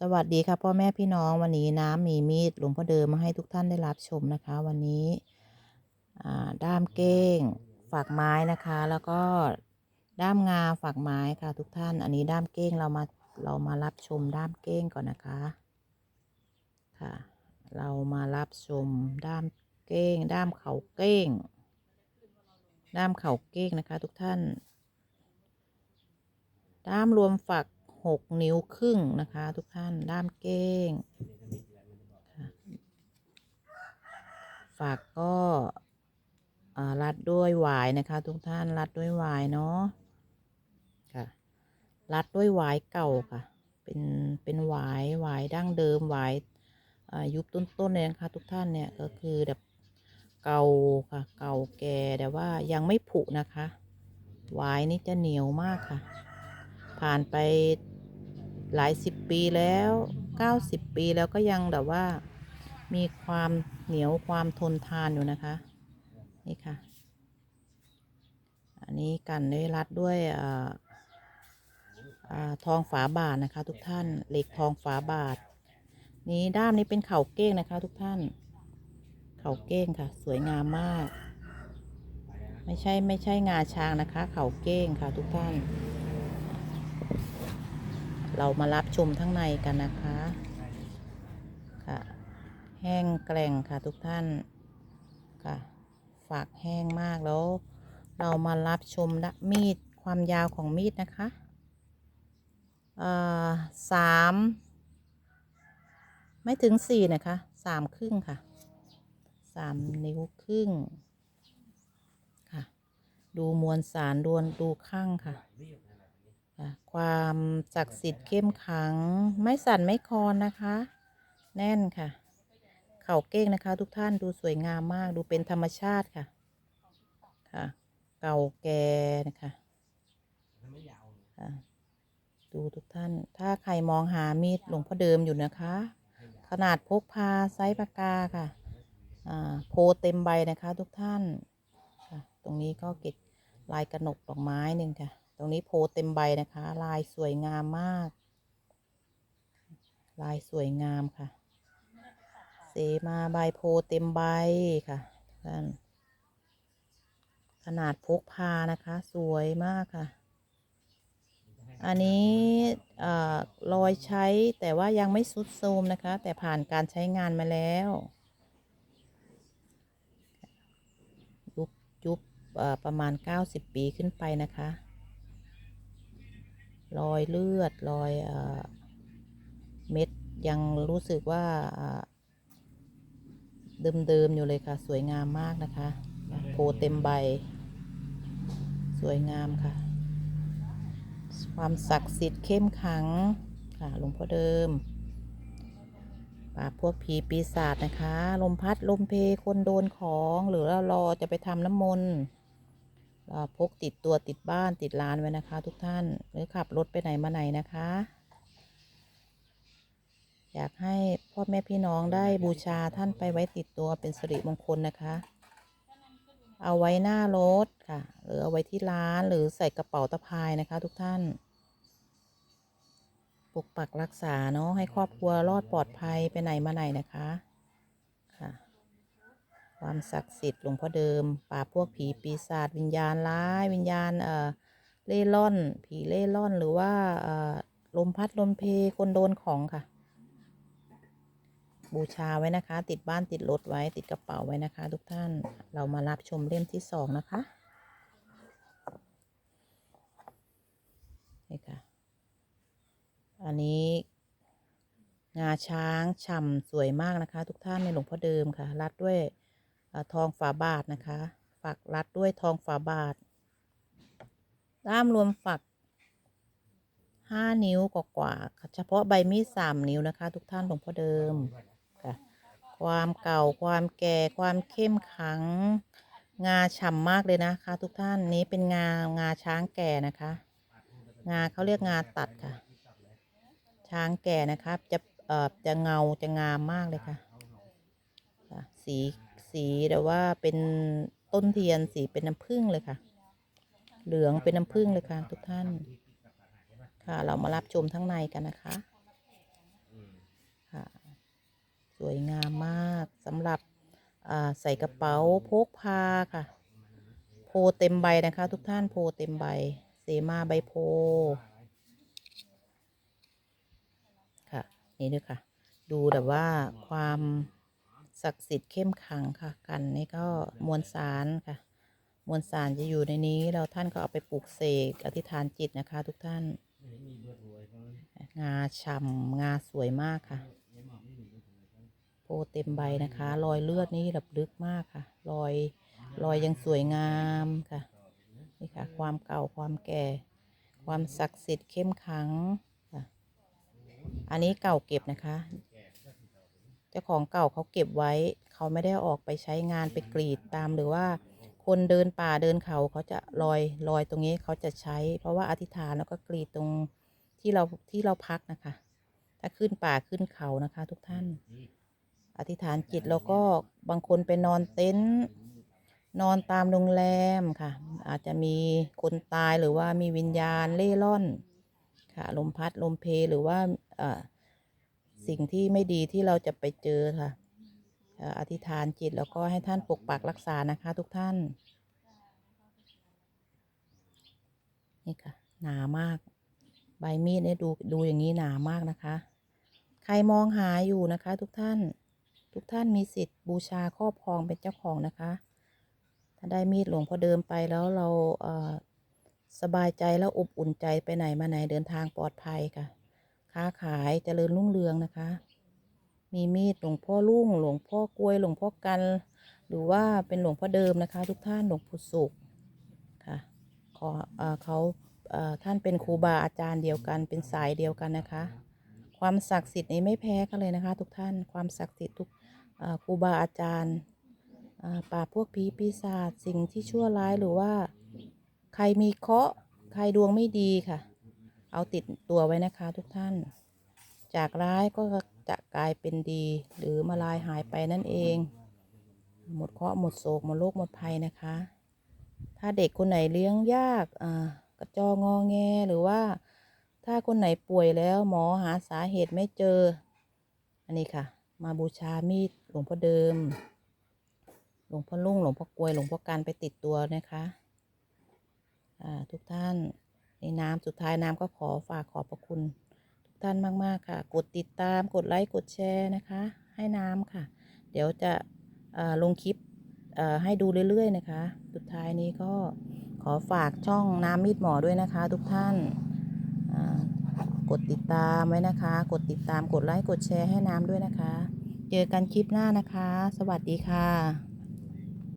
สวัสดีค่ะพ่อแม่พี่น้องวันนี้น้ำมีมีดหลวงพ่อเดิมมาให้ทุกท่านได้รับชมนะคะ วันนี้ด้ามเก้งฝักไม้นะคะ แล้วก็ด้ามงาฝักไม้ค่ะทุกท่าน อันนี้ด้ามเก้งเรามาเรามารับชมด้ามเก้งก่อนนะคะค่ะ เรามารับชมด้ามเก้ง ด้ามเขาเก้ง ด้ามเขาเก้งนะคะ ทุกท่าน ด้ามรวมฝัก หกนิ้วครึ่งนะคะ ทุกท่านด้ามเก้งฝักก็รัดด้วยหวายนะคะ ทุกท่านรัดด้วยหวายเนาะค่ะ รัดด้วยหวายเก่าค่ะ เป็นเป็นหวายหวายดั้งเดิมหวายยุคต้นๆเลยนะคะ ทุกท่านเนี่ยก็คือแบบเก่าค่ะ เก่าแก่แต่ว่ายังไม่ผุนะคะหวายนี่จะเหนียวมากค่ะ ผ่านไป หลายสิบปีแล้วเก้าสิบปีแล้วก็ยังแบบว่า มีความเหนียวความทนทานอยู่นะคะ นี่ค่ะ อันนี้กันได้รัดด้วยอ่าอ่าทองฝาบาทนะคะ ทุกท่านเหล็กทองฝาบาท นี้ด้ามนี้เป็นเข่าเก้งนะคะ ทุกท่าน เข่าเก้งค่ะ สวยงามมาก ไม่ใช่ไม่ใช่งาช้างนะคะ เข่าเก้งค่ะ ทุกท่าน เรามารับชมทั้งในกันนะคะค่ะ แห้งแกร่งค่ะทุกท่านค่ะ ฝากแห้งมากแล้ว เรามารับชมละมีดความยาวของมีดนะคะอ่อสามไม่ถึงสี่นะคะสามครึ่งค่ะสามนิ้วครึ่ง ค่ะ ดูมวลสารดวนดูข้างค่ะ ความศักดิ์สิทธิ์เข้มขัง ไม่สั่นไม่คลอนนะคะ แน่นค่ะ เข่าเก้งนะคะ ทุกท่านดูสวยงามมากดูเป็นธรรมชาติค่ะ ค่ะ เก่าแก่นะคะะดูทุกท่าน ถ้าใครมองหามีดหลวงพ่อเดิมอยู่นะคะ ขนาดพกพาไซส์ปากกาค่ะอ่าโพเต็มใบนะคะ ทุกท่าน ตรงนี้ก็เก็บลายกระหนกดอกไม้หนึ่งค่ะ ตรงนี้โพเต็มใบนะคะ ลายสวยงามมาก ลายสวยงามค่ะ เสมาใบโพเต็มใบค่ะท่านขนาดพกพานะคะ สวยมากค่ะ อันนี้เอ่อยใช้แต่ว่ายังไม่สุดโทมนะคะ แต่ผ่านการใช้งานมาแล้วยุบยุบประมาณ 90 ปีขึ้นไปนะคะ รอยเลือดรอยเอเม็ดยังรู้สึกว่าเดิมๆอยู่เลยค่ะ สวยงามมากนะคะโพเต็มใบ สวยงามค่ะ ความศักดิ์สิทธิ์เข้มขังค่ะหลวงพ่อเดิมปราบพวกผีปีศาจนะคะ ลมพัดลมเพคนโดนของ หรือเรารอจะไปทำน้ำมนต์ พกติดตัวติดบ้านติดร้านไว้นะคะ ทุกท่านหรือขับรถไปไหนมาไหนนะคะ อยากให้พ่อแม่พี่น้องได้บูชาท่านไปไว้ติดตัวเป็นสิริมงคลนะคะ เอาไว้หน้ารถค่ะ หรือเอาไว้ที่ร้านหรือใส่กระเป๋าตะพายนะคะ ทุกท่านปกปักรักษาเนาะให้ครอบครัวรอดปลอดภัยไปไหนมาไหนนะคะค่ะ ความศักดิ์สิทธิ์หลวงพ่อเดิมปราบพวกผีปีศาจวิญญาณร้าย วิญญาณเอ่อเล่ร่อน ผีเล่ร่อนหรือว่าเอ่อลมพัดลมเพคนโดนของค่ะ บูชาไว้นะคะ ติดบ้านติดรถไว้ติดกระเป๋าไว้นะคะ ทุกท่านเรามารับชมเล่มที่สองนะคะนี่ค่ะ อันนี้งาช้างฉ่ำสวยมากนะคะ ทุกท่านในหลวงพ่อเดิมค่ะ รัดด้วย ทองฝาบาทนะคะ ฝักรัดด้วยทองฝาบาท ด้ามรวมฝักห้านิ้วกว่าๆเฉพาะใบมีดสามนิ้วนะคะ ทุกท่านหลวงพ่อเดิมค่ะความเก่าความแก่ความเข้มขัง งาฉ่ำมากเลยนะคะ ทุกท่านนี้เป็นงางาช้างแก่นะคะ งาเขาเรียกงาตัดค่ะ ช้างแก่นะครับจะเอ่อจะเงาจะงามมากเลยค่ะ สี สีแต่ว่าเป็นต้นเทียนสีเป็นน้ำผึ้งเลยค่ะ เหลืองเป็นน้ำผึ้งเลยค่ะ ทุกท่าน ค่ะเรามารับชมทั้งในกันนะคะค่ะ สวยงามมากสำหรับใส่กระเป๋าพกพาค่ะ โพเต็มใบนะคะ ทุกท่านโพเต็มใบ เสมาใบโพ ค่ะ นี่ด้วยค่ะ ดูแบบว่าความ ศักดิ์สิทธิ์เข้มขลังค่ะ กันนี่ก็มวลสารค่ะ มวลสารจะอยู่ในนี้แล้วท่านก็เอาไปปลูกเสกอธิษฐานจิตนะคะ ทุกท่าน งาฉ่ำงาสวยมากค่ะ โพเต็มใบนะคะ รอยเลือดนี่แบบลึกมากค่ะ รอยรอยยังสวยงามค่ะ นี่ค่ะ ความเก่าความแก่ ความศักดิ์สิทธิ์เข้มขลังค่ะ อันนี้เก่าเก็บนะคะเจ้าของเก่าเขาเก็บไว้ เขาไม่ได้ออกไปใช้งานไปกรีดตามหรือว่า คนเดินป่าเดินเขาเขาจะลอยลอยตรงนี้เขาจะใช้ เพราะว่าอธิษฐานแล้วก็กรีดตรงที่เราที่เราพักนะคะ ถ้าขึ้นป่าขึ้นเขานะคะ ทุกท่าน อธิษฐานจิตแล้วก็บางคนไปนอนเต็นท์นอนตามโรงแรมค่ะ อาจจะมีคนตายหรือว่ามีวิญญาณเล่ร่อน ค่ะลมพัดลมเพหรือว่าเอ่อ สิ่งที่ไม่ดีที่เราจะไปเจอค่ะเอ่ออธิษฐานจิตแล้วก็ให้ท่านปกปักรักษานะคะทุกท่าน นี่ค่ะ หนามาก ใบมีดเนี่ยดูดูอย่างนี้หนามากนะคะ ใครมองหาอยู่นะคะ ทุกท่าน ทุกท่านมีสิทธิ์บูชาครอบครองเป็นเจ้าของนะคะ ถ้าได้มีดหลวงพ่อเดิมไปแล้วเราเอ่อสบายใจแล้วอบอุ่นใจไปไหนมาไหนเดินทางปลอดภัยค่ะ ค้าขายเจริญรุ่งเรืองนะคะ มีมีดหลวงพ่อลุ่งหลวงพ่อกล้วยหลวงพ่อกัน หรือว่าเป็นหลวงพ่อเดิมนะคะ ทุกท่านหลวงปู่สุขค่ะขอเอเขาเท่านเป็นครูบาอาจารย์เดียวกันเป็นสายเดียวกันนะคะ ความศักดิ์สิทธิ์นี้ไม่แพ้กันเลยนะคะ ทุกท่านความศักดิ์สิทธิ์ทุกครูบาอาจารย์อ่าพวกผีปีศาจสิ่งที่ชั่วร้ายหรือว่า ใครมีเคราะห์ใครดวงไม่ดีค่ะ เอาติดตัวไว้นะคะทุกท่าน จากร้ายก็จะกลายเป็นดี หรือมาลายหายไปนั่นเอง หมดเคราะห์หมดโศกหมดโรคหมดภัยนะคะ ถ้าเด็กคนไหนเลี้ยงยากอ่ากระจองงอแงหรือว่า ถ้าคนไหนป่วยแล้วหมอหาสาเหตุไม่เจอ อันนี้ค่ะ มาบูชามีดหลวงพ่อเดิม หลวงพ่อลุ่งหลวงพ่อกลวยหลวงพ่อการไปติดตัวนะคะ อ่าทุกท่าน นน้ำสุดท้ายน้ำก็ขอฝากขอบพระคุณทุกท่านมากๆค่ะ กดติดตามกดไลค์กดแชร์นะคะ ให้น้ำค่ะ เดี๋ยวจะลงคลิปให้ดูเรื่อยๆนะคะ สุดท้ายนี้ก็ขอฝากช่องน้ำมีดหมอด้วยนะคะ ทุกท่านกดติดตามไว้นะคะ กดติดตามกดไลค์กดแชร์ให้น้ำด้วยนะคะ เจอกันคลิปหน้านะคะ สวัสดีค่ะ